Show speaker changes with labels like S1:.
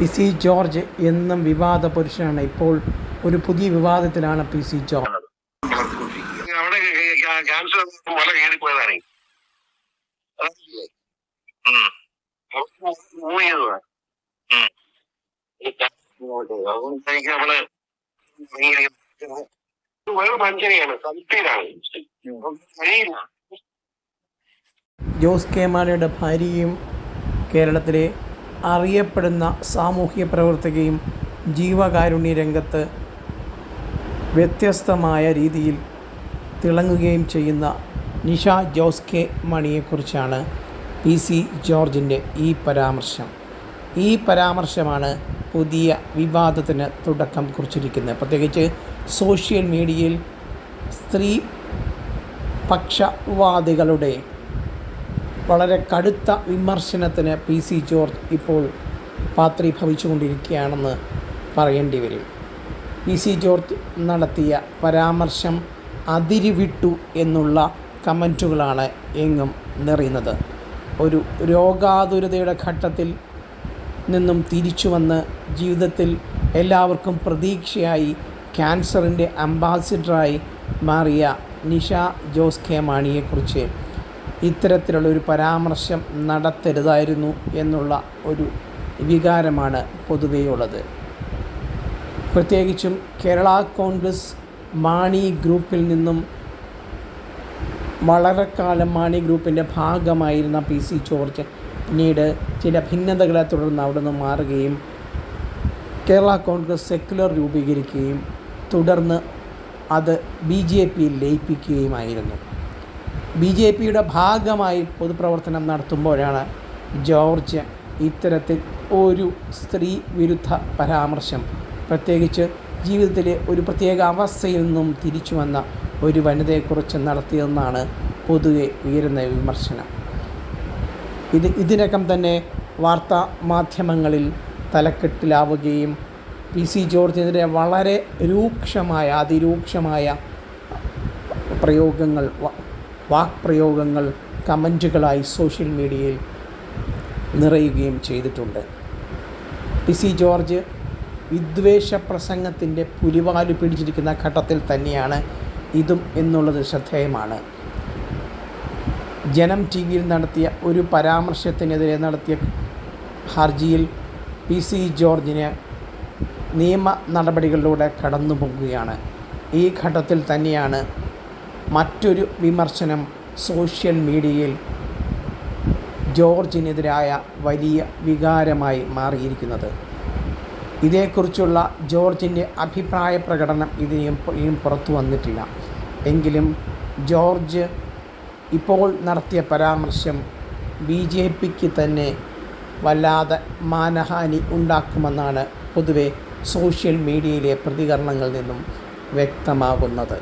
S1: P C George എന്നും വിവാദ പുരുഷനാണ്. ഇപ്പോൾ ഒരു പുതിയ വിവാദത്തിലാണ് പി സി ജോർജ്.
S2: മനുഷ്യനെയാണ്. കഴിയില്ല.
S1: ജോസ് കെ മാണിയുടെ ഭാര്യയും കേരളത്തിലെ അറിയപ്പെടുന്ന സാമൂഹ്യ പ്രവർത്തകയും ജീവകാരുണ്യ രംഗത്ത് വ്യത്യസ്തമായ രീതിയിൽ തിളങ്ങുകയും ചെയ്യുന്ന നിഷ ജോസ് കെ മണിയെക്കുറിച്ചാണ് പി സി ജോർജിന്റെ ഈ പരാമർശം. ഈ പരാമർശമാണ് പുതിയ വിവാദത്തിന് തുടക്കം കുറിച്ചിരിക്കുന്നത്. പ്രത്യേകിച്ച് സോഷ്യൽ മീഡിയയിൽ സ്ത്രീ പക്ഷവാദികളുടെ വളരെ കടുത്ത വിമർശനത്തിന് പി സി ജോർജ് ഇപ്പോൾ പാത്രീഭവിച്ചുകൊണ്ടിരിക്കുകയാണെന്ന് പറയേണ്ടി വരും. പി സി ജോർജ് നടത്തിയ പരാമർശം അതിരുവിട്ടു എന്നുള്ള കമന്റുകളാണ് എങ്ങും നിറയുന്നത്. ഒരു രോഗാതുരതയുടെ ഘട്ടത്തിൽ നിന്നും തിരിച്ചു വന്ന് ജീവിതത്തിൽ എല്ലാവർക്കും പ്രതീക്ഷയായി ക്യാൻസറിന്റെ അംബാസിഡറായി മാറിയ നിഷ ജോസ് കെ മാണിയെക്കുറിച്ച് ഇത്തരത്തിലുള്ള ഒരു പരാമർശം നടത്തരുതായിരുന്നു എന്നുള്ള ഒരു വികാരമാണ് പൊതുവെയുള്ളത് പ്രത്യേകിച്ചും കേരള കോൺഗ്രസ് മാണി ഗ്രൂപ്പിൽ നിന്നും വളരെക്കാലം മാണി ഗ്രൂപ്പിന്റെ ഭാഗമായിരുന്ന പി സി ജോർജ് പിന്നീട് ചില ഭിന്നതകളെ തുടർന്ന് അവിടെ നിന്ന് മാറുകയും കേരള കോൺഗ്രസ് സെക്യുലർ രൂപീകരിക്കുകയും തുടർന്ന് അത് ബി ജെ പിയിൽ ലയിപ്പിക്കുകയുമായിരുന്നു. ബി ജെ പിയുടെ ഭാഗമായി പൊതുപ്രവർത്തനം നടത്തുമ്പോഴാണ് ജോർജ് ഇത്തരത്തിൽ ഒരു സ്ത്രീ വിരുദ്ധ പരാമർശം പ്രത്യേകിച്ച് ജീവിതത്തിലെ ഒരു പ്രത്യേക അവസ്ഥയിൽ നിന്നും തിരിച്ചു വന്ന ഒരു വനിതയെക്കുറിച്ച് നടത്തിയതെന്നാണ് പൊതുവെ ഉയരുന്ന വിമർശനം. ഇത് ഇതിനകം തന്നെ വാർത്താ മാധ്യമങ്ങളിൽ തലക്കെട്ടിലാവുകയും പി സി ജോർജിനെതിരെ വളരെ രൂക്ഷമായ അതിരൂക്ഷമായ പ്രയോഗങ്ങൾ വാക്പ്രയോഗങ്ങൾ കമന്റുകളായി സോഷ്യൽ മീഡിയയിൽ നിറയുകയും ചെയ്തിട്ടുണ്ട്. പി സി ജോർജ് വിദ്വേഷ പ്രസംഗത്തിന്റെ പുലിവാൽ പിടിച്ചിരിക്കുന്ന ഘട്ടത്തിൽ തന്നെയാണ് ഇതും എന്നുള്ളത് ശ്രദ്ധേയമാണ്. ജനം ടി വിയിൽ നടത്തിയ ഒരു പരാമർശത്തിനെതിരെ നടത്തിയ ഹർജിയിൽ പി സി ജോർജിന് നിയമ നടപടികളിലൂടെ കടന്നു പോകുകയാണ് ഈ ഘട്ടത്തിൽ തന്നെയാണ് മറ്റൊരു വിമർശനം സോഷ്യൽ മീഡിയയിൽ ജോർജിനെതിരായ വലിയ വികാരമായി മാറിയിരിക്കുന്നത്. ഇതേക്കുറിച്ചുള്ള ജോർജിന്റെ അഭിപ്രായ പ്രകടനം ഇതിനെയും പുറത്തു വന്നിട്ടില്ല. എങ്കിലും ജോർജ് ഇപ്പോൾ നടത്തിയ പരാമർശം ബി ജെ പിക്ക് തന്നെ വല്ലാതെ മാനഹാനി ഉണ്ടാക്കുമെന്നാണ് പൊതുവെ സോഷ്യൽ മീഡിയയിലെ പ്രതികരണങ്ങളിൽ നിന്നും വ്യക്തമാകുന്നത്.